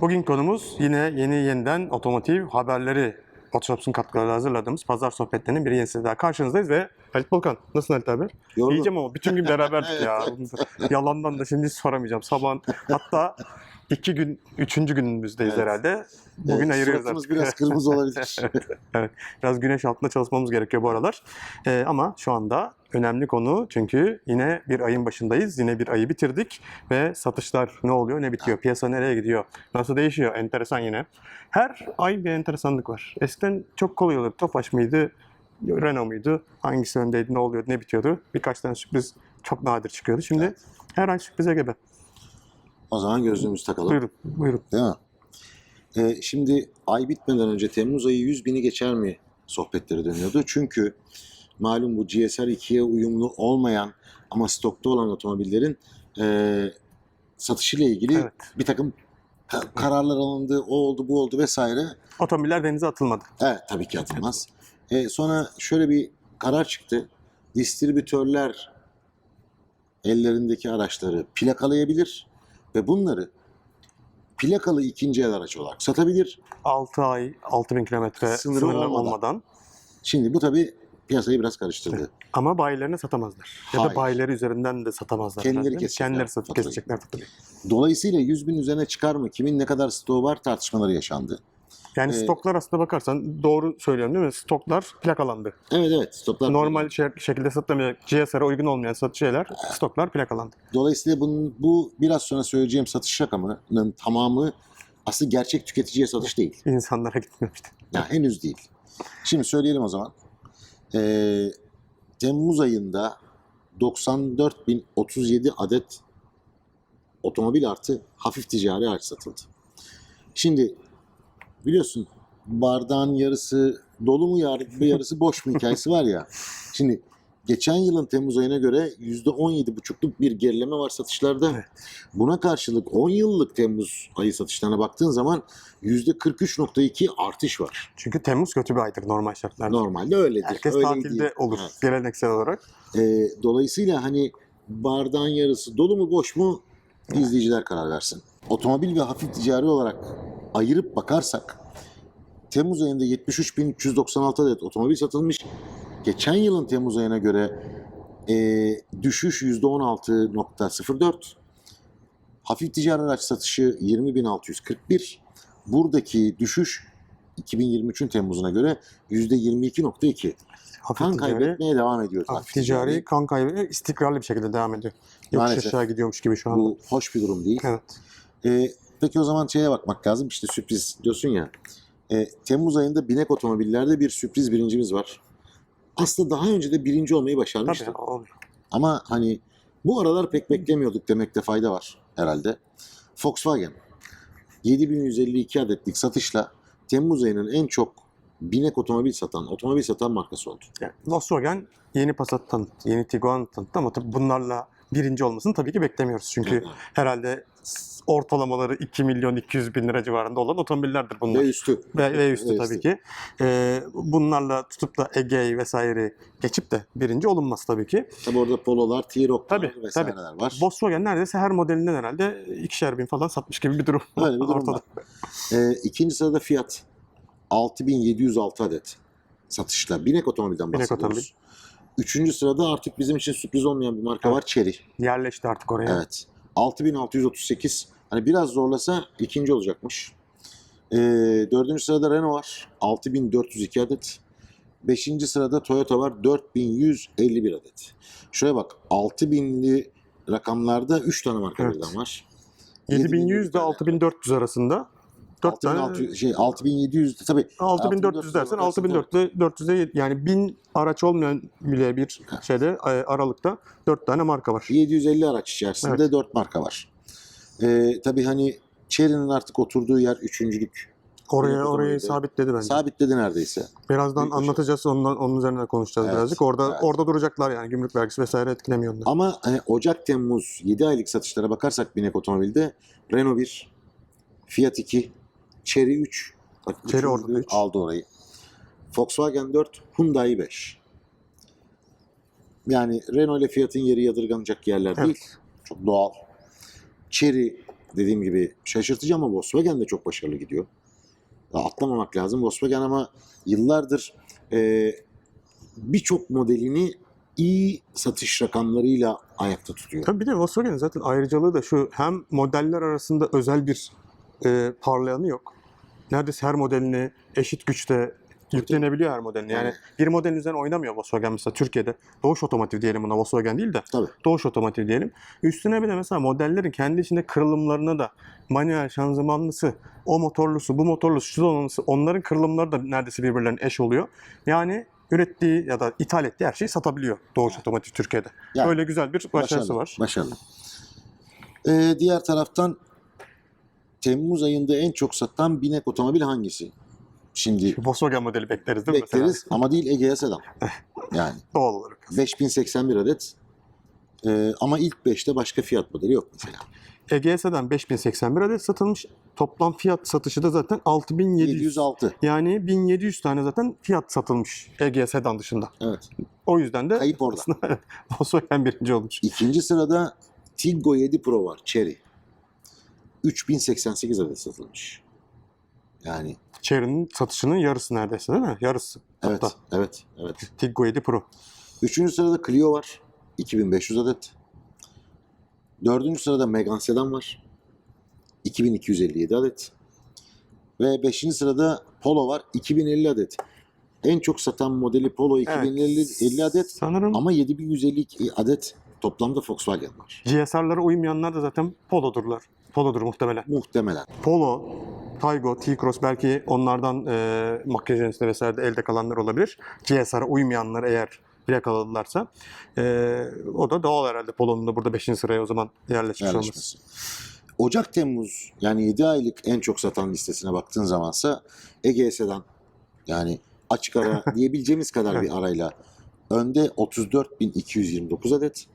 Bugün konumuz yine yeni yeniden otomotiv haberleri. Otoshops'un katkılarıyla hazırladığımız pazar sohbetlerinin bir yenisi daha karşınızdayız ve Halit Volkan. Nasılsın Halit abi? Yorgun. Diyeceğim ama bütün gün beraberdik ya. Yalandan da şimdi hiç soramayacağım. Sabah hatta iki gün, üçüncü günümüzdeyiz Evet. herhalde. Bugün Evet, ayırıyoruz artık. biraz kırmızı olabilir. evet. Biraz güneş altında çalışmamız gerekiyor bu aralar. Ee, ama şu anda önemli konu çünkü yine bir ayın başındayız. Yine bir ayı bitirdik ve satışlar ne oluyor ne bitiyor? Piyasa nereye gidiyor? Nasıl değişiyor? Enteresan yine. Her ay bir enteresanlık var. Eskiden çok kolay olurdu. Tofaş mıydı? Renault muydu? Hangisi öndeydi? Ne oluyordu? Ne bitiyordu? Birkaç tane sürpriz çok nadir çıkıyordu. Şimdi Evet. her ay sürprize gebe. O zaman gözlüğümüzü takalım. Buyurun. Buyurun. Değil mi? Ee, şimdi ay bitmeden önce Temmuz ayı 100 bini geçer mi sohbetleri dönüyordu. Çünkü malum bu GSR 2'ye uyumlu olmayan ama stokta olan otomobillerin e, satışıyla ilgili Evet. bir takım ka- kararlar alındı. O oldu, bu oldu vesaire. Otomobiller denize atılmadı. Evet tabii ki atılmaz. E, sonra şöyle bir karar çıktı. Distribütörler ellerindeki araçları plakalayabilir ve bunları plakalı ikinci el araç olarak satabilir. 6 ay, 6000 kilometre Sınırı olmadan. olmadan Şimdi bu tabii piyasayı biraz karıştırdı. Ama bayilerine satamazlar. Ya da Hayır. bayileri üzerinden de satamazlar. Kendileri kesecekler Kendileri satıp faturayı. kesecekler faturayı. Dolayısıyla 100 bin üzerine çıkar mı? Kimin ne kadar stoğu var tartışmaları yaşandı. Yani Ee, stoklar aslında bakarsan doğru söylüyorum değil mi? Stoklar plakalandı. Evet evet stoklar. Normal şey, şekilde satılamayacak, GSR'a uygun olmayan sat şeyler, stoklar plakalandı. Dolayısıyla bunun, bu biraz sonra söyleyeceğim satış rakamının tamamı aslında gerçek tüketiciye satış değil. İnsanlara gitmiyor işte. Ya henüz değil. Şimdi söyleyelim o zaman. Ee, Temmuz ayında 94.037 adet otomobil artı hafif ticari araç satıldı. Şimdi biliyorsun bardağın yarısı dolu mu yar- yarısı boş mu hikayesi var ya. Şimdi geçen yılın Temmuz ayına göre %17,5'luk bir gerileme var satışlarda. Evet. Buna karşılık 10 yıllık Temmuz ayı satışlarına baktığın zaman %43,2 artış var. Çünkü Temmuz kötü bir aydır normal şartlarda. Normalde öyledir. Herkes Öyle tatilde değil. olur Evet. geleneksel olarak. Ee, dolayısıyla hani bardağın yarısı dolu mu boş mu izleyiciler karar versin. Otomobil ve hafif ticari olarak ayırıp bakarsak Temmuz ayında 73.396 adet otomobil satılmış. Geçen yılın Temmuz ayına göre e, düşüş %16.04. Hafif ticari araç satışı 20.641. Buradaki düşüş 2023'ün Temmuz'una göre %22.2. Hafif Kan ticari, kaybetmeye devam ediyor. hafif ticari kan kaybı istikrarlı bir şekilde devam ediyor. Yokuş aşağı gidiyormuş gibi şu anda. Bu hoş bir durum değil. Evet. Ee, peki o zaman şeye bakmak lazım. İşte sürpriz diyorsun ya. Ee, Temmuz ayında binek otomobillerde bir sürpriz birincimiz var. Aslında daha önce de birinci olmayı başarmıştı. Tabii oluyor. Ama hani bu aralar pek beklemiyorduk demekte fayda var herhalde. Volkswagen 7152 adetlik satışla Temmuz ayının en çok binek otomobil satan, otomobil satan markası oldu. Yani Volkswagen yeni Passat tanıttı, yeni Tiguan tanıttı ama tabii bunlarla birinci olmasını tabii ki beklemiyoruz. Çünkü herhalde ortalamaları 2 milyon 200 bin lira civarında olan otomobillerdir bunlar. Ve üstü. Ve, ve üstü Ve tabii üstü. ki. Ee, bunlarla tutup da Ege'yi vesaire geçip de birinci olunmaz tabii ki. Tabi orada Polo'lar, T-Rock'lar Tabii, vesaireler var. Volkswagen neredeyse her modelinden herhalde ikişer bin falan satmış gibi bir durum. Öyle bir durum ortada. var. Ee, ikinci sırada Fiat. 6706 adet satışla. Binek otomobilden Binek bahsediyoruz. otomobil. Üçüncü sırada artık bizim için sürpriz olmayan bir marka var. Chery. Yerleşti artık oraya. Evet. 6638. Hani biraz zorlasa ikinci olacakmış. Ee, dördüncü sırada Renault var. 6402 adet. Beşinci sırada Toyota var. 4151 adet. Şuraya bak. 6000'li rakamlarda 3 tane marka Evet. birden var. 7100 ile tane. 6400 arasında 4 tane 6600 şey 6700 tabii 6400 dersen 6400'e yani 1000 araç olmayan bile bir şeyde e, aralıkta 4 tane marka var. 750 araç içerisinde Evet. 4 marka var. Ee, tabii hani Chery'nin artık oturduğu yer üçüncülük. Oraya orayı sabitledi bence. Sabitledi neredeyse. Birazdan Büyük şey. anlatacağız ondan onun üzerine konuşacağız Evet, birazcık. Orada evet. orada duracaklar yani gümrük vergisi vesaire etkilemiyor onları. Ama hani Ocak Temmuz 7 aylık satışlara bakarsak binek otomobilde Renault 1, Fiat 2, Chery 3, bak Chery orada üç. aldı orayı. Volkswagen 4, Hyundai 5. Yani Renault ile Fiat'ın yeri yadırganacak yerler Evet. değil. Çok doğal. Chery dediğim gibi şaşırtıcı ama Volkswagen de çok başarılı gidiyor. Atlamamak lazım. Volkswagen ama yıllardır e, birçok modelini iyi satış rakamlarıyla ayakta tutuyor. Tabii bir de Volkswagen'in zaten ayrıcalığı da şu hem modeller arasında özel bir e, parlayanı yok. Neredeyse her modelini eşit güçte yüklenebiliyor her modelini. Yani bir modelin üzerine oynamıyor Volkswagen mesela Türkiye'de. Doğuş Otomotiv diyelim buna Volkswagen değil de. Tabii. Doğuş Otomotiv diyelim. Üstüne bir de mesela modellerin kendi içinde kırılımlarına da manuel şanzımanlısı, o motorlusu, bu motorlusu, şu donanımlısı onların kırılımları da neredeyse birbirlerine eş oluyor. Yani ürettiği ya da ithal ettiği her şeyi satabiliyor Doğuş Otomotiv Türkiye'de. Yani Böyle güzel bir başarısı var. Başarılı. Ee, diğer taraftan Temmuz ayında en çok satan binek otomobil hangisi? Şimdi Volkswagen modeli bekleriz değil mi mesela? bekleriz ama değil Egea Sedan. Yani Doğal olarak. 5081 adet Ee, ama ilk 5'te başka fiyat modeli yok mesela. EGS'den 5081 adet satılmış. Toplam fiyat satışı da zaten 6700. 706. Yani 1700 tane zaten fiyat satılmış EG sedan dışında. Evet. O yüzden de Kayıp orada. Volkswagen birinci olmuş. İkinci sırada Tiggo 7 Pro var. Cherry. 3088 adet satılmış. Yani Chery'nin satışının yarısı neredeyse değil mi? Yarısı. evet, Hatta evet, evet. Tiggo 7 Pro. Üçüncü sırada Clio var. 2500 adet. Dördüncü sırada Megane Sedan var. 2257 adet. Ve beşinci sırada Polo var. 2050 adet. En çok satan modeli Polo 2050 50 adet. Sanırım Ama 7152 adet toplamda Volkswagen var. GSR'lara uymayanlar da zaten Polo'durlar. Polo'dur muhtemelen. Muhtemelen. Polo, Taygo, T-Cross belki onlardan e, makyaj öncesinde vesaire de elde kalanlar olabilir. GSR'a uymayanlar eğer plakaladılarsa e, o da doğal herhalde Polo'nun da burada 5. sıraya o zaman yerleşmiş olması. yerleşmesi. Ocak-Temmuz yani 7 aylık en çok satan listesine baktığın zamansa Ege Sedan yani açık ara diyebileceğimiz kadar bir arayla önde 34.229 adet.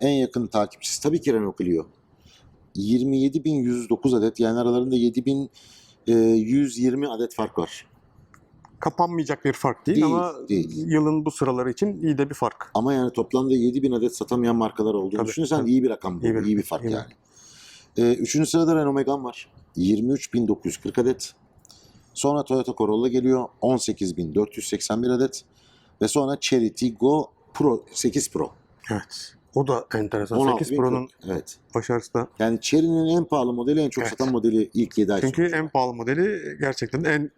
En yakın takipçisi tabii ki Renault Clio. 27.109 adet yani aralarında 7.120 adet fark var. Kapanmayacak bir fark değil, Değil, ama değil. yılın bu sıraları için iyi de bir fark. Ama yani toplamda 7000 adet satamayan markalar olduğunu Tabii, düşünürsen tabii. iyi bir rakam bu. İyi İyi bir- bir, fark iyi bir- yani. Ee, üçüncü sırada Renault Megane var. 23.940 adet. Sonra Toyota Corolla geliyor. 18.481 adet. Ve sonra Chery Tiggo Pro 8 Pro. Evet. O da enteresan. 8 16.040. Pro'nun Evet. başarısı da. Yani Chery'nin en pahalı modeli en çok Evet. satan modeli ilk 7 ay Çünkü en pahalı modeli gerçekten en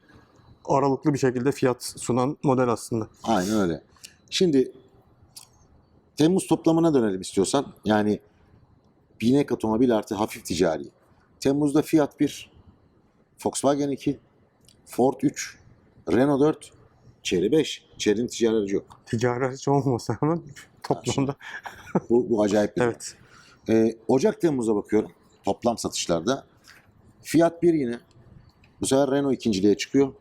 aralıklı bir şekilde fiyat sunan model aslında. Aynen öyle. Şimdi Temmuz toplamına dönelim istiyorsan. Yani binek otomobil artı hafif ticari. Temmuz'da Fiat 1, Volkswagen 2, Ford 3, Renault 4, Chery 5. Chery'nin ticari aracı yok. Ticari araç olmasa ama toplamda. Bu, bu acayip bir durum. evet. Ee, Ocak-Temmuz'a bakıyorum toplam satışlarda. Fiat 1 yine. Bu sefer Renault ikinciliğe çıkıyor.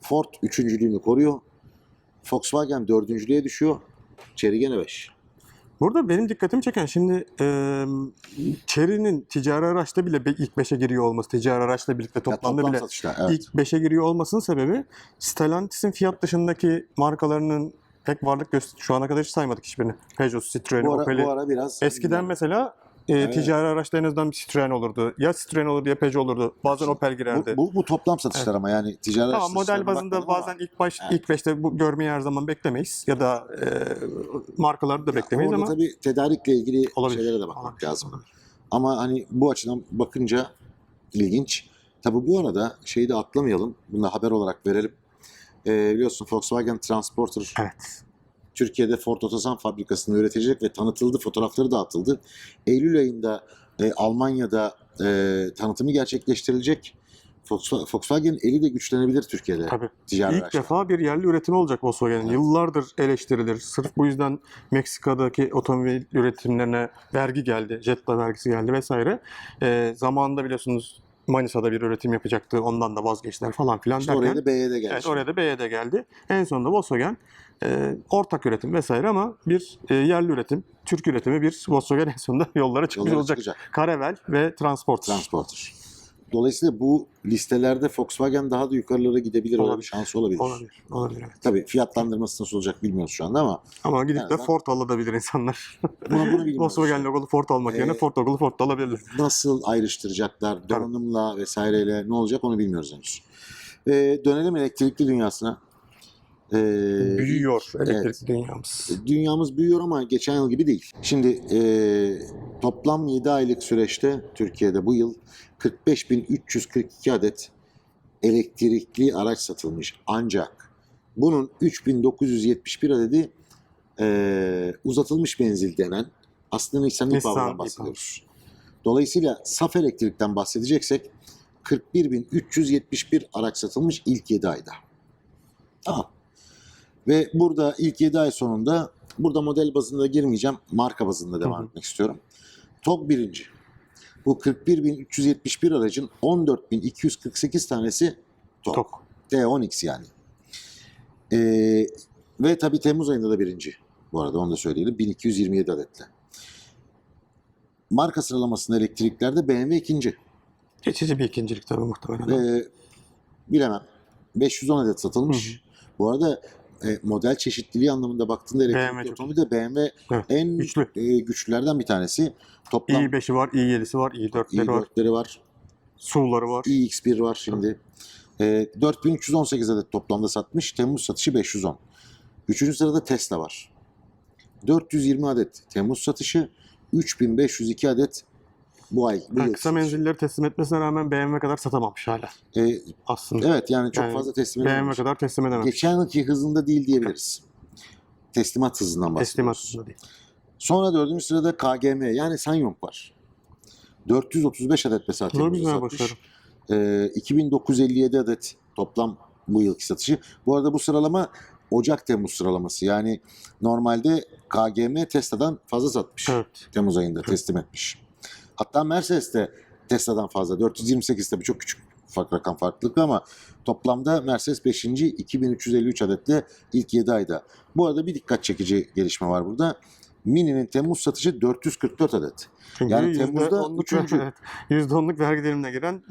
Ford üçüncülüğünü koruyor. Volkswagen dördüncülüğe düşüyor. Chery gene 5. Burada benim dikkatimi çeken şimdi e, Chery'nin ticari araçta bile be- ilk 5'e giriyor olması, ticari araçla birlikte toplamda toplam bile satışlar, evet. ilk 5'e giriyor olmasının sebebi Stellantis'in fiyat dışındaki markalarının pek varlık göster şu ana kadar hiç saymadık hiçbirini. Peugeot, Citroen, bu, ara, Opel'i. bu ara biraz... Eskiden mesela e, Evet. ticari azından bir Citroen olurdu. Ya Citroen olurdu ya Peugeot olurdu. Bazen Opel girerdi. bu, bu, bu toplam satışlar ama yani ticari Tamam model bazında bakmadım ama bazen ilk baş Evet. ilk beşte bu görmeyi her zaman beklemeyiz ya da e, markaları da beklemeyiz orada ama tabii tedarikle ilgili olabilir. şeylere de bakmak Olabilir, lazım. olabilir. Ama hani bu açıdan bakınca ilginç. Tabii bu arada şeyi de atlamayalım. Bunu da haber olarak verelim. Ee, biliyorsun Volkswagen Transporter Evet. Türkiye'de Ford Otosan fabrikasında üretecek ve tanıtıldı. Fotoğrafları da atıldı. Eylül ayında e, Almanya'da e, tanıtımı gerçekleştirilecek. Volkswa- Volkswagen eli de güçlenebilir Türkiye'de. Tabii. Ticari İlk araçlar. defa bir yerli üretimi olacak Volkswagen'in. Evet. Yıllardır eleştirilir. Sırf bu yüzden Meksika'daki otomobil üretimlerine vergi geldi, Jetta vergisi geldi vesaire. E, zamanında biliyorsunuz Manisa'da bir üretim yapacaktı. Ondan da vazgeçtiler falan filan İşte derken. oraya da BYD geldi. Evet, oraya da BYD geldi. En sonunda Volkswagen e, ortak üretim vesaire ama bir e, yerli üretim, Türk üretimi bir Volkswagen en sonunda yollara çıkmış Yollara olacak. çıkacak. Caravelle ve Transporter. Transporter. Dolayısıyla bu listelerde Volkswagen daha da yukarılara gidebilir. Öyle bir Olabilir. şansı olabilir. Olabilir. Olabilir evet. Tabii fiyatlandırması nasıl olacak bilmiyoruz şu anda ama Ama gidip de Ford alabilir insanlar. bunu, bunu. Volkswagen logolu Ford almak yerine Ee, Ford logolu Ford da alabilirler. Nasıl ayrıştıracaklar, donanımla vesaireyle ne olacak onu bilmiyoruz henüz. Ee, dönelim elektrikli dünyasına. Ee, Büyüyor elektrikli evet. dünyamız. Dünyamız büyüyor ama geçen yıl gibi değil. Şimdi e, toplam 7 aylık süreçte Türkiye'de bu yıl 45.342 adet elektrikli araç satılmış. Ancak bunun 3.971 adedi e, uzatılmış menzil denen aslında e-Power'dan e-Power. bahsediyoruz. Dolayısıyla saf elektrikten bahsedeceksek 41.371 araç satılmış ilk 7 ayda. Tamam. Ve burada ilk 7 ay sonunda burada model bazında girmeyeceğim. Marka bazında devam Hı hı. etmek istiyorum. TOG birinci. Bu 41.371 aracın 14.248 tanesi. Tok. T10X yani. Ee, ve tabii Temmuz ayında da birinci. Bu arada onu da söyleyelim. 1227 adetle. Marka sıralamasında elektriklerde BMW ikinci. Geçici bir ikincilik tabii muhtemelen. Ee, bilemem. 510 adet satılmış. Bu arada e, model çeşitliliği anlamında baktığında BMW elektrikli çok otomobilde BMW Evet, en güçlü. e, güçlülerden bir tanesi. Toplam i5'i var, i7'si var, i4'leri var, i4'leri var. SUV'ları var. iX1 var şimdi. E, 4318 adet toplamda satmış. Temmuz satışı 510. Üçüncü sırada Tesla var. 420 adet Temmuz satışı. 3502 adet bu ay. Bu Yani kısa menzilleri teslim etmesine rağmen BMW kadar satamamış hala E, aslında. evet yani çok Yani fazla teslim BMW edilmiş. kadar teslim edememiş. Geçen yılki hızında değil diyebiliriz. Teslimat hızından bahsediyoruz. Teslimat hızında değil. Sonra dördüncü sırada KGM yani Sanyong var. 435 adet mesela Temmuz'da satmış. Ee, 2957 adet toplam bu yılki satışı. Bu arada bu sıralama Ocak-Temmuz sıralaması. Yani normalde KGM Tesla'dan fazla satmış. Evet. Temmuz ayında teslim etmiş. Hatta Mercedes de Tesla'dan fazla. 428 tabii çok küçük fark rakam farklılıklı ama toplamda Mercedes 5. 2353 adetle ilk 7 ayda. Bu arada bir dikkat çekici gelişme var burada. Mini'nin Temmuz satışı 444 adet. Çünkü Yani Temmuz'da onluk- üçüncü. Evet, %10'luk vergi dilimine giren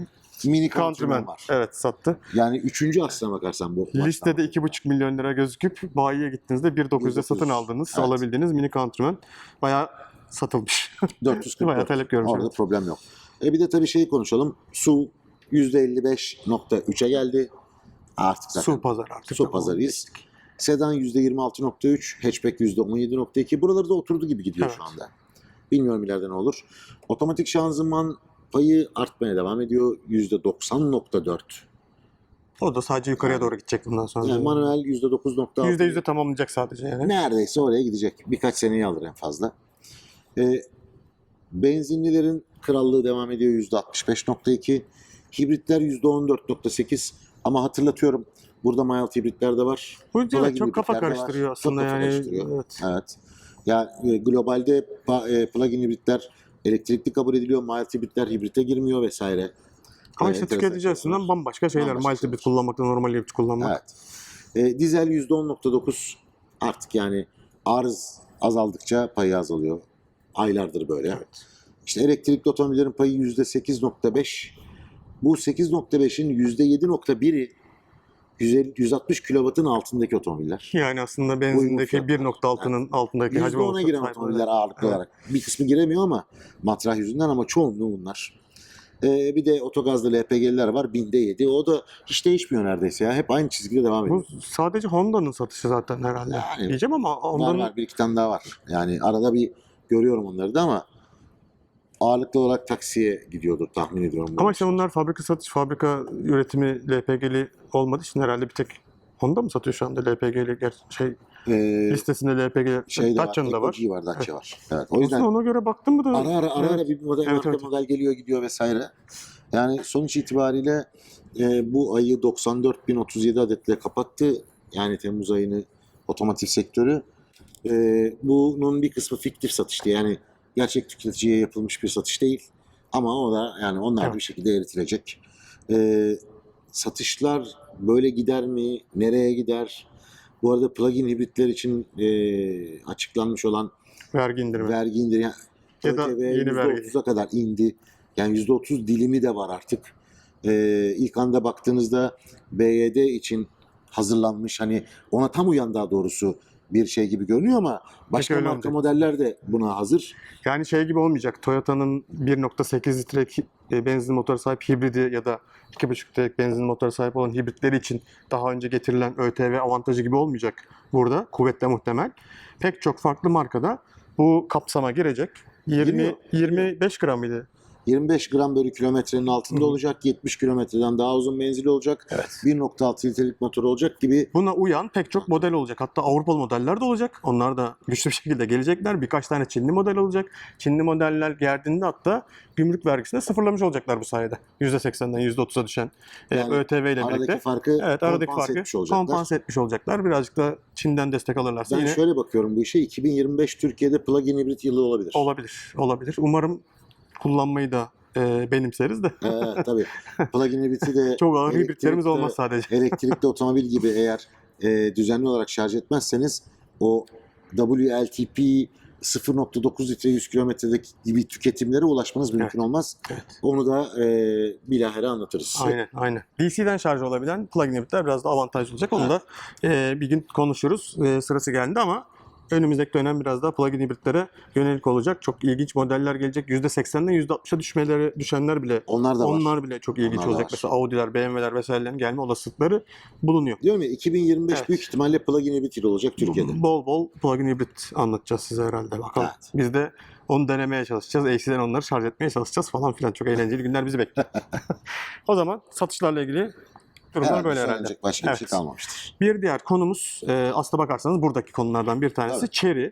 Mini Countryman var. evet sattı. Yani üçüncü aslına bakarsan bu. Listede başlama. 2,5 milyon lira gözüküp bayiye gittiğinizde 1.900'e satın 1.900. aldığınız, Evet. alabildiğiniz Mini Countryman bayağı satılmış. 444. bayağı talep görmüş. Orada problem yok. E bir de tabii şeyi konuşalım. Su %55.3'e geldi. Artık zaten Su pazarı artık. Su pazarıyız. Sedan %26.3, hatchback %17.2. Buraları da oturdu gibi gidiyor Evet. şu anda. Bilmiyorum ileride ne olur. Otomatik şanzıman payı artmaya devam ediyor. %90.4. O da sadece yukarıya Yani- doğru gidecek bundan sonra. Yani manuel %9.6. %100'e tamamlayacak sadece yani. Neredeyse oraya gidecek. Birkaç seneyi alır en fazla. Ee, benzinlilerin krallığı devam ediyor %65.2. Hibritler %14.8. Ama hatırlatıyorum burada mild hibritler de var. Bu Plug-in evet, çok kafa var. karıştırıyor Çok aslında kafa yani. karıştırıyor. Evet. Evet. Ya e, globalde e, plug-in hibritler elektrikli kabul ediliyor. Mild hibritler hibrite girmiyor vesaire. Ama Ee, işte tüketici açısından bambaşka şeyler. Bambaşka bit şeyler. kullanmakla normal hibrit kullanmak. Evet. E, dizel %10.9 artık yani arz azaldıkça payı azalıyor. Aylardır böyle. Evet. İşte elektrikli otomobillerin payı %8.5. Bu 8.5'in %7.1'i 150 160 kW'ın altındaki otomobiller. Yani aslında benzindeki fiyatlar. 1.6'nın altındaki hacim %10'a olması giren otomobiller ağırlıklı Evet. olarak. Bir kısmı giremiyor ama matrah yüzünden ama çoğunluğu bunlar. Ee, bir de otogazlı LPG'liler var. Binde 7. O da hiç değişmiyor neredeyse ya. Hep aynı çizgide devam ediyor. Bu sadece Honda'nın satışı zaten herhalde. Yani- Diyeceğim ama Var Honda'nın var bir iki tane daha var. Yani arada bir görüyorum onları da ama ağırlıklı olarak taksiye gidiyordur tahmin ediyorum. ama işte bunlar fabrika satış, fabrika üretimi LPG'li olmadığı için herhalde bir tek Honda mı satıyor şu anda LPG'li şey Ee, listesinde LPG şey Dacia'nın da var. Ekoji var, Dacia var. Evet, o yüzden ona göre baktım mı da ara ara ara, ara Evet. bir model, Evet, evet. model geliyor gidiyor vesaire. Yani sonuç itibariyle e, bu ayı 94.037 adetle kapattı. Yani Temmuz ayını otomotiv sektörü. E, bunun bir kısmı fiktif satıştı. Yani gerçek tüketiciye yapılmış bir satış değil. Ama o da yani onlar da Evet. bir şekilde eritilecek. E, satışlar böyle gider mi? Nereye gider? Bu arada plug-in hibritler için e, açıklanmış olan vergi indirimi. vergi indirimi Ya da yeni vergi. %30'a kadar indi. Yani %30 dilimi de var artık. e, ilk anda baktığınızda BYD için hazırlanmış hani ona tam uyan daha doğrusu bir şey gibi görünüyor ama başka öyle marka modeller de buna hazır. Yani şey gibi olmayacak. Toyota'nın 1.8 litrelik e, benzin motora sahip hibridi ya da 2.5 litrelik benzin motora sahip olan hibritleri için daha önce getirilen ÖTV avantajı gibi olmayacak burada. Kuvvetle muhtemel. Pek çok farklı markada bu kapsama girecek. 20 Giriyor. 25 gram mıydı? 25 gram bölü kilometrenin altında Hı olacak. 70 kilometreden daha uzun menzili olacak. Evet. 1.6 litrelik motor olacak gibi Buna uyan pek çok model olacak. Hatta Avrupalı modeller de olacak. Onlar da güçlü bir şekilde gelecekler. Birkaç tane Çinli model olacak. Çinli modeller geldiğinde hatta gümrük vergisini sıfırlamış olacaklar bu sayede. %80'den %30'a düşen e, Yani ÖTV ile birlikte. aradaki farkı Evet aradaki farkı etmiş olacaklar. kompanse etmiş olacaklar. Birazcık da Çin'den destek alırlarsa Ben yine şöyle bakıyorum bu işe 2025 Türkiye'de plug-in hibrit yılı olabilir. olabilir. Olabilir. Umarım kullanmayı da e, benimseriz de. Evet tabii. Plug-in hibriti de Çok ağır hibritlerimiz olmaz sadece. Elektrikli otomobil gibi eğer e, düzenli olarak şarj etmezseniz o WLTP 0.9 litre 100 kilometredeki gibi tüketimlere ulaşmanız mümkün olmaz. Evet. Onu da e, bilahare anlatırız. Aynen, aynen. DC'den şarj olabilen plug-in hibritler biraz daha avantajlı olacak. Onu da e, bir gün konuşuruz. E, sırası geldi ama önümüzdeki dönem biraz daha plug-in hibritlere yönelik olacak. Çok ilginç modeller gelecek. %80'den %60'a düşmeleri düşenler bile Onlar da var. onlar bile çok ilginç Onlar olacak. var. Mesela Audi'ler, BMW'ler vesairelerin gelme olasılıkları bulunuyor. Diyorum ya 2025 Evet. büyük ihtimalle plug-in hibrit yılı olacak Türkiye'de. Bol bol plug-in hibrit anlatacağız size herhalde. Bakalım. Evet. Biz de onu denemeye çalışacağız. AC'den onları şarj etmeye çalışacağız falan filan. Çok eğlenceli günler bizi bekliyor. o zaman satışlarla ilgili durumlar Herhalde böyle herhalde. başka bir şey Evet. kalmamıştır. Bir diğer konumuz e, aslına bakarsanız buradaki konulardan bir tanesi Tabii. Chery.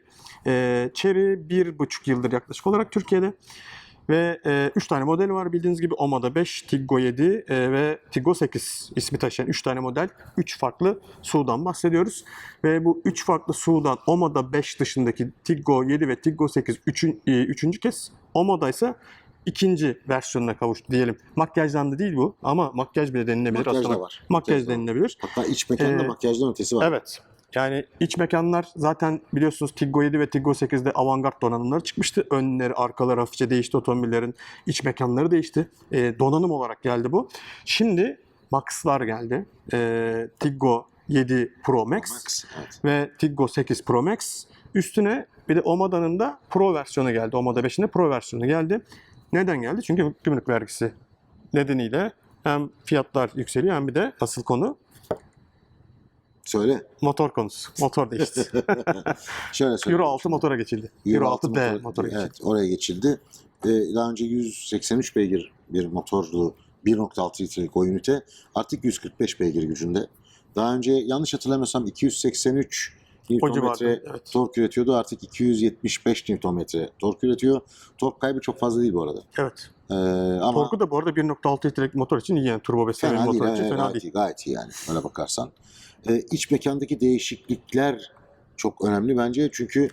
E, Chery bir buçuk yıldır yaklaşık olarak Türkiye'de ve 3 tane model var bildiğiniz gibi Omada 5, Tiggo 7 e, ve Tiggo 8 ismi taşıyan 3 tane model. 3 farklı SUV'dan bahsediyoruz. Ve bu 3 farklı SUV'dan Omada 5 dışındaki Tiggo 7 ve Tiggo 8 üçün, e, üçüncü kez Omada ise ikinci versiyonuna kavuştu diyelim. Makyajlandı değil bu ama makyaj bile denilebilir. Makyaj da var. Makyaj da var. denilebilir. Hatta iç mekanda Ee, makyajdan ötesi var. Evet. Yani iç mekanlar zaten biliyorsunuz Tiggo 7 ve Tiggo 8'de avantgard donanımları çıkmıştı. Önleri, arkaları hafifçe değişti otomobillerin. iç mekanları değişti. Ee, donanım olarak geldi bu. Şimdi Max'lar geldi. Ee, Tiggo 7 Pro Max, Max, evet. ve Tiggo 8 Pro Max. Üstüne bir de Omada'nın da Pro versiyonu geldi. Omada 5'in de Pro versiyonu geldi. Neden geldi? Çünkü gümrük vergisi nedeniyle hem fiyatlar yükseliyor hem bir de asıl konu Söyle. motor konusu. Motor değişti. Şöyle söyle. Euro 6 motora geçildi. Euro, 6D motora geçildi. Evet oraya geçildi. Ee, daha önce 183 beygir bir motorlu 1.6 litrelik o ünite artık 145 beygir gücünde. Daha önce yanlış hatırlamıyorsam 283 O civarda. Newtonmetre Evet. tork üretiyordu. Artık 275 Newtonmetre tork üretiyor. Tork kaybı çok fazla değil bu arada. evet. Ee, ama Torku da bu arada 1.6 litrelik motor için iyi yani turbo beslemeli fena değil. motor için evet, fena gayet, değil. iyi, gayet iyi yani öyle bakarsan. Ee, iç mekandaki değişiklikler çok önemli bence. Çünkü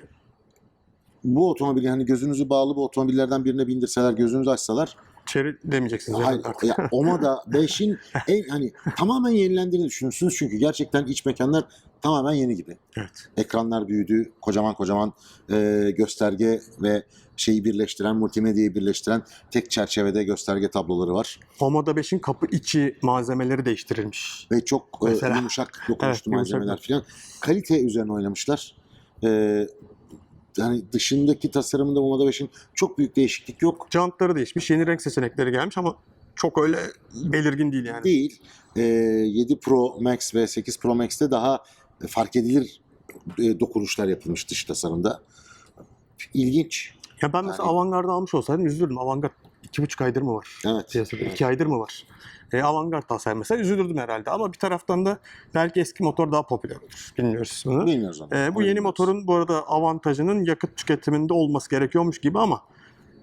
bu otomobili hani gözünüzü bağlı bu otomobillerden birine bindirseler, gözünüzü açsalar Chery demeyeceksiniz hayır, herhalde artık. ya, Omada 5'in en hani tamamen yenilendiğini düşünürsünüz çünkü gerçekten iç mekanlar tamamen yeni gibi. Evet. Ekranlar büyüdü, kocaman kocaman e, gösterge ve şeyi birleştiren, multimedyayı birleştiren tek çerçevede gösterge tabloları var Omada 5'in kapı içi malzemeleri değiştirilmiş. ve çok e, yumuşak dokunuşlu Evet, yumuşak malzemeler falan. Kalite üzerine oynamışlar. E, yani dışındaki tasarımında Omada 5'in çok büyük değişiklik yok. Jantları değişmiş, yeni renk seçenekleri gelmiş ama çok öyle belirgin değil yani. değil. Ee, 7 Pro Max ve 8 Pro Max'te daha fark edilir e, dokunuşlar yapılmış dış tasarımda. İlginç. Ya ben mesela Yani- Avantgard'ı almış olsaydım üzülürdüm. Avantgard 2,5 aydır mı var? Evet. Piyasada Evet. 2 aydır mı var? E, Avantgard alsaydım mesela üzülürdüm herhalde. Ama bir taraftan da belki eski motor daha popüler olur. Bilmiyoruz bunu. Bilmiyoruz onu. E, bu yeni bilmiyoruz. motorun bu arada avantajının yakıt tüketiminde olması gerekiyormuş gibi ama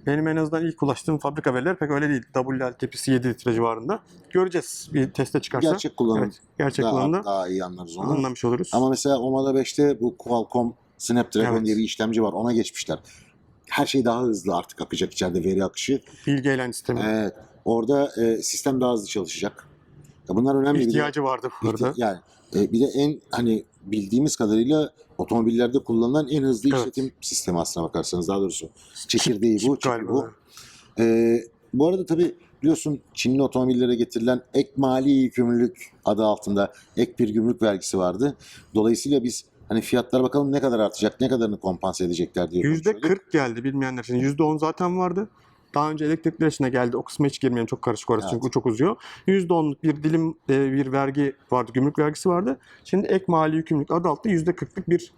benim en azından ilk ulaştığım fabrika verileri pek öyle değil. WLTP'si 7 litre civarında. Göreceğiz bir teste çıkarsa. gerçek kullanım Evet, gerçek daha, kullanımda daha iyi anlarız onu. anlamış oluruz. Ama mesela Omada 5'te bu Qualcomm Snapdragon Evet. diye bir işlemci var. Ona geçmişler. Her şey daha hızlı artık akacak içeride veri akışı. Bilgi eğlence sistemi Evet. Orada e, sistem daha hızlı çalışacak. Ya bunlar önemli. Bir de- ihtiyacı vardı bu arada. Yani e, bir de en hani bildiğimiz kadarıyla otomobillerde kullanılan en hızlı Evet. işletim sistemi aslına bakarsanız daha doğrusu. Çekirdeği bu, galiba. bu. E, bu arada tabii biliyorsun Çinli otomobillere getirilen ek mali yükümlülük adı altında ek bir gümrük vergisi vardı. Dolayısıyla biz hani fiyatlar bakalım ne kadar artacak, ne kadarını kompanse edecekler diye konuşuyorduk. %40 geldi bilmeyenler için. %10 zaten vardı. Daha önce elektrikler içine geldi. O kısma hiç girmeyelim çok karışık orası Evet. çünkü çok uzuyor. %10'luk bir dilim e, bir vergi vardı. Gümrük vergisi vardı. Şimdi ek mali yükümlülük adı altında %40'lık bir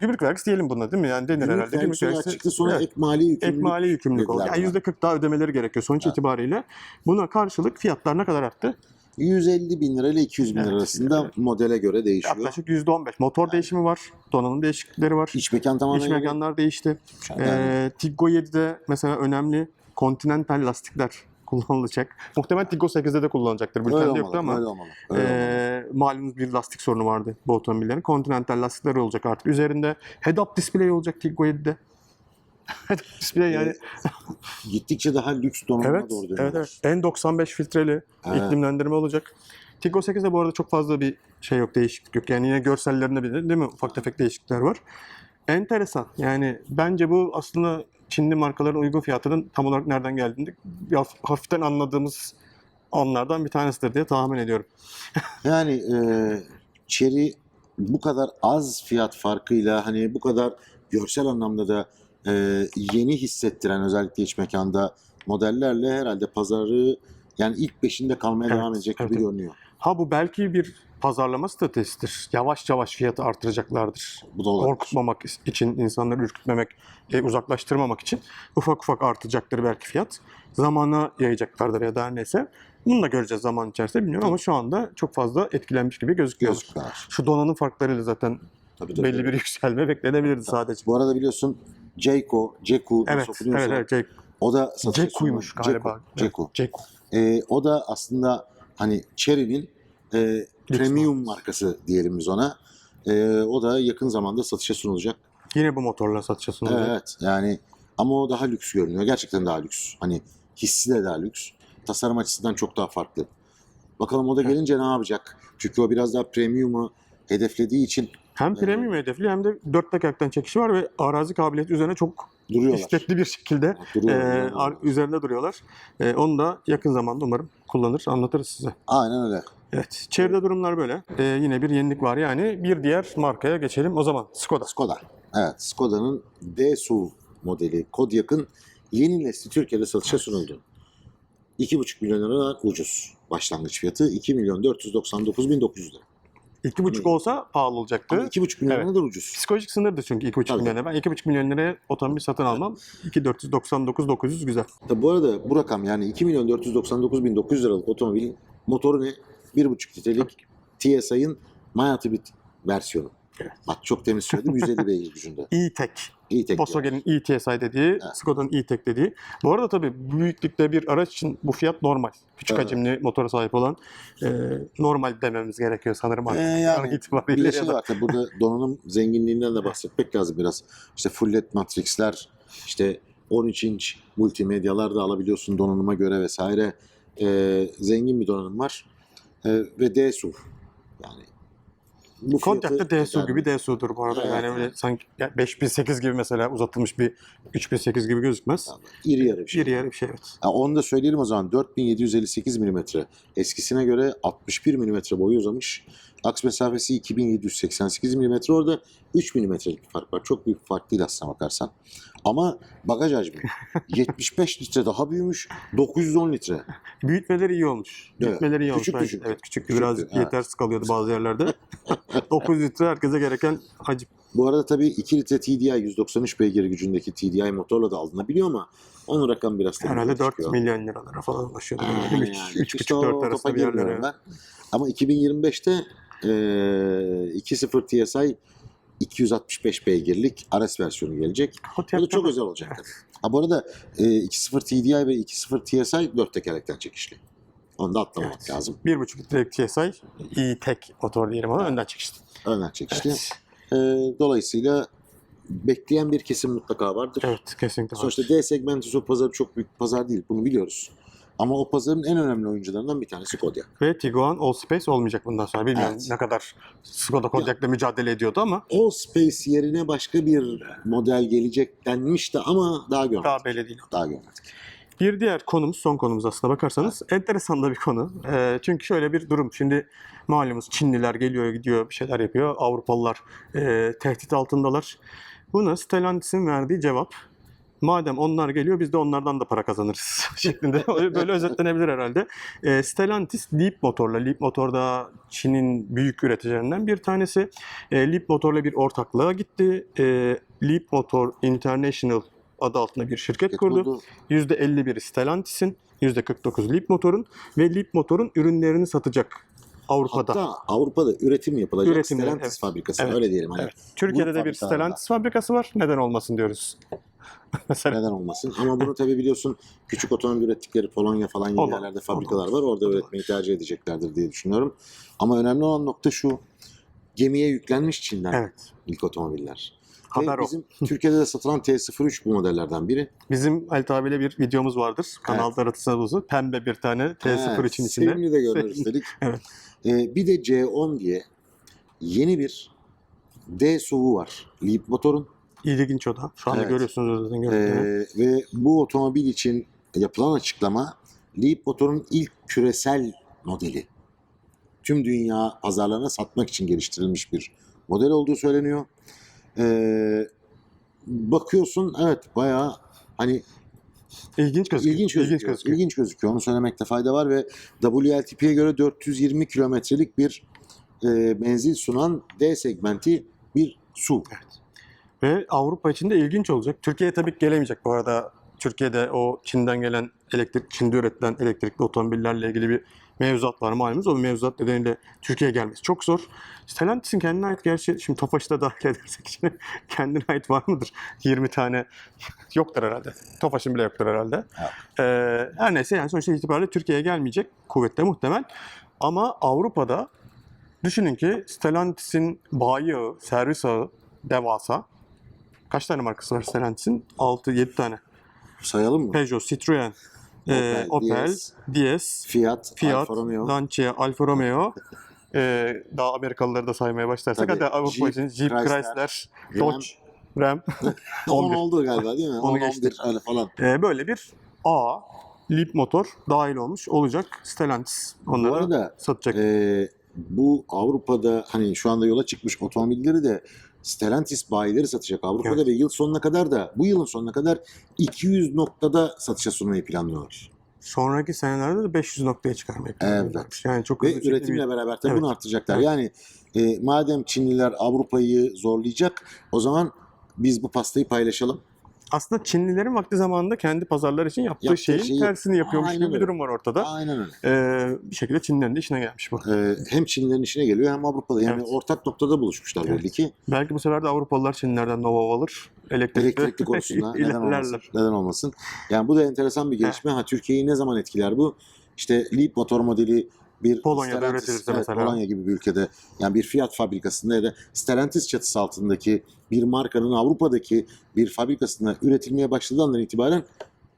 gümrük vergisi diyelim buna değil mi? Yani denir Gümrük herhalde. vergisi olarak çıktı sonra Evet. ek mali yükümlülük. Ek mali yükümlülük oldu. Yani buna. %40 daha ödemeleri gerekiyor sonuç Evet. itibariyle. Buna karşılık fiyatlar ne kadar arttı? 150 bin lira ile 200 bin lira Evet, arasında evet. modele göre değişiyor. Yaklaşık %15. Motor değişimi var. Donanım değişiklikleri var. İç mekan tamamen İç mekanlar değişti. Ee, Tiggo 7'de mesela önemli Continental lastikler kullanılacak. Muhtemelen Tiggo 8'de de kullanacaktır. öyle Bültende olmalı, yoktu ama öyle olmalı. Öyle olmalı. ee, malumunuz bir lastik sorunu vardı bu otomobillerin. Continental lastikleri olacak artık. Üzerinde head-up display olacak Tiggo 7'de. display yani. Gittikçe daha lüks donanıma evet, doğru evet, dönüyorlar. evet. N95 filtreli Evet. iklimlendirme olacak. Tiggo 8'de bu arada çok fazla bir şey yok, değişiklik yok. Yani yine görsellerinde bile değil mi ufak tefek değişiklikler var. Enteresan. Yani bence bu aslında Çinli markaların uygun fiyatının tam olarak nereden geldiğini bir haf- hafiften anladığımız anlardan bir tanesidir diye tahmin ediyorum. Yani e, Chery bu kadar az fiyat farkıyla hani bu kadar görsel anlamda da e, yeni hissettiren özellikle iç mekanda modellerle herhalde pazarı yani ilk beşinde kalmaya Evet, devam edecek evet, gibi görünüyor. Ha bu belki bir pazarlama stratejisidir. Yavaş yavaş fiyatı artıracaklardır. Bu da olabilir. Korkutmamak için, insanları ürkütmemek, e, uzaklaştırmamak için ufak ufak artacaktır belki fiyat. Zamana yayacaklardır ya da neyse. Bunu da göreceğiz zaman içerisinde bilmiyorum ama şu anda çok fazla etkilenmiş gibi gözüküyor. Gözlükler. Şu donanım farklarıyla zaten Tabii, tabii. belli bir yükselme beklenebilirdi sadece. Bu arada biliyorsun Jayco, Ceku Evet, nasıl okunuyorsa evet, evet. Jack, o da satışa sunulan- galiba. Ceku. Jack. Ee, o da aslında hani Chery'nin e, premium markası. diyelim biz ona. Ee, o da yakın zamanda satışa sunulacak. Yine bu motorla satışa sunulacak. Evet yani ama o daha lüks görünüyor. Gerçekten daha lüks. Hani hissi de daha lüks. Tasarım açısından çok daha farklı. Bakalım o da gelince ne yapacak? Çünkü o biraz daha premium'u hedeflediği için Hem premium hedefli hem de dört tekerlekten çekişi var ve arazi kabiliyeti üzerine çok duruyorlar. istekli bir şekilde Duruyorlar. e, üzerinde duruyorlar. E, onu da yakın zamanda umarım kullanır, anlatırız size. Aynen öyle. Evet, çevrede durumlar böyle. E, yine bir yenilik var yani. Bir diğer markaya geçelim o zaman. Skoda. Skoda. Evet, Skoda'nın D-SUV modeli Kodiaq'ın yeni nesli Türkiye'de satışa sunuldu. 2,5 milyon lira ucuz başlangıç fiyatı. 2 milyon 499 bin 900 lira. İki buçuk olsa pahalı olacaktı. Ama 2,5 milyon Evet. lira da ucuz. Psikolojik sınırdı çünkü 2,5 Tabii. milyon lira. Ben 2,5 milyon liraya otomobil satın almam. 2,499 900 güzel. Tabi bu arada bu rakam yani 2 milyon 499 bin 900 liralık otomobilin motoru ne? 1,5 litrelik TSI'ın Mighty Bit versiyonu. Evet. Bak çok temiz söyledim 150 beygir gücünde. E-Tech. Tek. Volkswagen'in e-TSI dediği, Skoda'nın e-Tech dediği. Bu arada tabii büyüklükte bir araç için bu fiyat normal. Küçük Evet. hacimli motora sahip olan e, normal dememiz gerekiyor sanırım artık. Ee, yani, yani itibariyle Bir şey var tabii burada donanım zenginliğinden de bahsetmek lazım biraz. İşte full LED matrixler, işte 13 inç multimedyalar da alabiliyorsun donanıma göre vesaire. Ee, zengin bir donanım var. Ee, ve D-SUV. Yani bu Kodiaq da DSU yani- gibi DSU'dur bu arada. Evet, yani öyle sanki ya 5008 gibi mesela uzatılmış bir 3008 gibi gözükmez. iri yarı bir şey. Bir yarı bir şey evet. Ha, onu da söyleyelim o zaman 4758 mm. Eskisine göre 61 mm boyu uzamış. Aks mesafesi 2788 mm. Orada 3 mm'lik bir fark var. Çok büyük bir fark değil aslına bakarsan. Ama bagaj hacmi 75 litre daha büyümüş. 910 litre. Büyütmeleri iyi olmuş. Evet. Büyütmeleri iyi olmuş. Küçük bence. küçük. Evet küçüktü. Küçüktü, Biraz evet. yetersiz kalıyordu bazı yerlerde. 9 litre herkese gereken hacim. Bu arada tabii 2 litre TDI 193 beygir gücündeki TDI motorla da alınabiliyor ama onun rakam biraz tabii Herhalde 4 çıkıyor. milyon liralara falan ulaşıyordu. Aynen Değil mi? yani. 3,5-4 İşte o topa arasında bir yerlere. ben. Ama 2025'te e, 2.0 TSI 265 beygirlik RS versiyonu gelecek. O da çok özel olacak. Ha bu arada e, 2.0 TDI ve 2.0 TSI 4 tekerlekten çekişli. Onu da atlamamak Evet. lazım. 1.5 litrelik TSI e-Tech motor diyelim ona önden çekişti. Önden çekişli. Evet. E, dolayısıyla bekleyen bir kesim mutlaka vardır. evet kesinlikle. Sonuçta D segmenti pazarı çok büyük bir pazar değil. Bunu biliyoruz. Ama o pazarın en önemli oyuncularından bir tanesi Kodiaq. Ve Tiguan All Space olmayacak bundan sonra. Bilmiyorum Evet. ne kadar Skoda Kodiaq'la mücadele ediyordu ama All Space yerine başka bir model gelecek denmişti ama daha görmedik. daha belli değil. Daha görmedik. Bir diğer konumuz, son konumuz aslında bakarsanız enteresan da bir konu. Ee, çünkü şöyle bir durum. Şimdi malumunuz Çinliler geliyor gidiyor bir şeyler yapıyor. Avrupalılar e, tehdit altındalar. Buna Stellantis'in verdiği cevap madem onlar geliyor biz de onlardan da para kazanırız şeklinde böyle özetlenebilir herhalde. E, Stellantis Leap motorla, Leap motor da Çin'in büyük üreticilerinden bir tanesi. E, Leap motorla bir ortaklığa gitti. E, Leap Motor International adı altında bir şirket kurdu. Kurdu. %51'i Stellantis'in, %49 Leap Motor'un ve Leap Motor'un ürünlerini satacak Avrupa'da. Hatta Avrupa'da üretim yapılacak Üretimleri, Stellantis evet. fabrikası Evet. öyle diyelim. Hani Evet. Türkiye'de de bir. Stellantis fabrikası var. Neden olmasın diyoruz. Mesela Neden olmasın? Ama bunu tabii biliyorsun küçük otomobil ürettikleri Polonya falan gibi yerlerde fabrikalar var. Orada üretmeyi tercih edeceklerdir diye düşünüyorum. Ama önemli olan nokta şu. Gemiye yüklenmiş Çin'den evet. ilk otomobiller. Haber Ve o. bizim Türkiye'de de satılan T03 bu modellerden biri. Bizim Halit abiyle bir videomuz vardır. Kanal evet. buzu. Pembe bir tane T03'ün Evet, içinde. Sevimli de görmek istedik. Evet. Ee, bir de C10 diye yeni bir D SUV var. Leap motorun. İlginç o da. Şu anda Evet. görüyorsunuz zaten görüntüleri. Ee, ve bu otomobil için yapılan açıklama Leap motorun ilk küresel modeli. Tüm dünya pazarlarına satmak için geliştirilmiş bir model olduğu söyleniyor. Ee, bakıyorsun evet bayağı hani İlginç gözüküyor. ilginç gözüküyor. İlginç gözüküyor. İlginç gözüküyor. Onu söylemekte fayda var ve WLTP'ye göre 420 kilometrelik bir e, menzil sunan D segmenti bir SUV. Ve Avrupa için de ilginç olacak. Türkiye'ye tabii gelemeyecek bu arada. Türkiye'de o Çin'den gelen elektrik, Çin'de üretilen elektrikli otomobillerle ilgili bir mevzuat var malumunuz. O mevzuat nedeniyle Türkiye'ye gelmesi çok zor. Stellantis'in kendine ait gerçi şimdi Tofaş'ı da dahil edersek şimdi kendine ait var mıdır? 20 tane yoktur herhalde. Tofaş'ın bile yoktur herhalde. Ee, her neyse yani sonuçta itibariyle Türkiye'ye gelmeyecek. Kuvvetle muhtemel. Ama Avrupa'da düşünün ki Stellantis'in bayi ağı, servis ağı devasa. Kaç tane markası var Stellantis'in? 6-7 tane. Sayalım mı? Peugeot, Citroen, e, Opel, DS, DS, Fiat, Fiat, Alfa Romeo. Lancia, Alfa Romeo. e, daha Amerikalıları da saymaya başlarsak. Tabii, Hadi Avrupa Jeep, için Jeep, Chrysler, Chrysler. Dodge, Ram. 10 11. oldu galiba değil mi? Onu 10 geçti. 11 öyle falan. E, böyle bir A, Leap motor dahil olmuş olacak Stellantis. Bu Onları arada satacak. e, bu Avrupa'da hani şu anda yola çıkmış otomobilleri de Stellantis bayileri satacak Avrupa'da Evet. ve yıl sonuna kadar da bu yılın sonuna kadar 200 noktada satışa sunmayı planlıyorlar. Sonraki senelerde de 500 noktaya çıkarmayı planlıyorlar. Evet. Yani çok Ve hızlı bir üretimle beraber tabii Evet. bunu arttıracaklar. Evet. Yani e, madem Çinliler Avrupa'yı zorlayacak o zaman biz bu pastayı paylaşalım. Aslında Çinlilerin vakti zamanında kendi pazarları için yaptığı Yaptığı şeyin şeyi- tersini yapıyormuş Aynen gibi bir öyle. durum var ortada. Aynen öyle. Ee, bir şekilde Çinlerin de işine gelmiş bu. E, hem Çinlilerin işine geliyor hem Avrupa'da. Yani Evet. ortak noktada buluşmuşlar Evet. belli ki. Belki bu sefer de Avrupalılar Çinlilerden Nova alır. Elektrikli, Elektrikli konusunda neden olmasın? ilerlerler. Neden olmasın? Yani bu da enteresan bir gelişme. Ha Türkiye'yi ne zaman etkiler bu? İşte Leap motor modeli bir Polonya'da Stellantis- üretilirse mesela. Polonya gibi bir ülkede yani bir Fiat fabrikasında ya da Stellantis çatısı altındaki bir markanın Avrupa'daki bir fabrikasında üretilmeye başladığı andan itibaren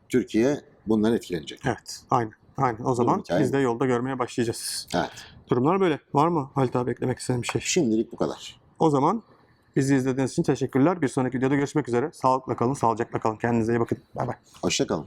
Türkiye bundan etkilenecek. Evet, aynen. Aynen. O zaman biz de yolda görmeye başlayacağız. Evet. Durumlar böyle. Var mı Halit abi eklemek istediğin bir şey? Şimdilik bu kadar. O zaman bizi izlediğiniz için teşekkürler. Bir sonraki videoda görüşmek üzere. Sağlıkla kalın, sağlıcakla kalın. Kendinize iyi bakın. Bay bay. Hoşçakalın.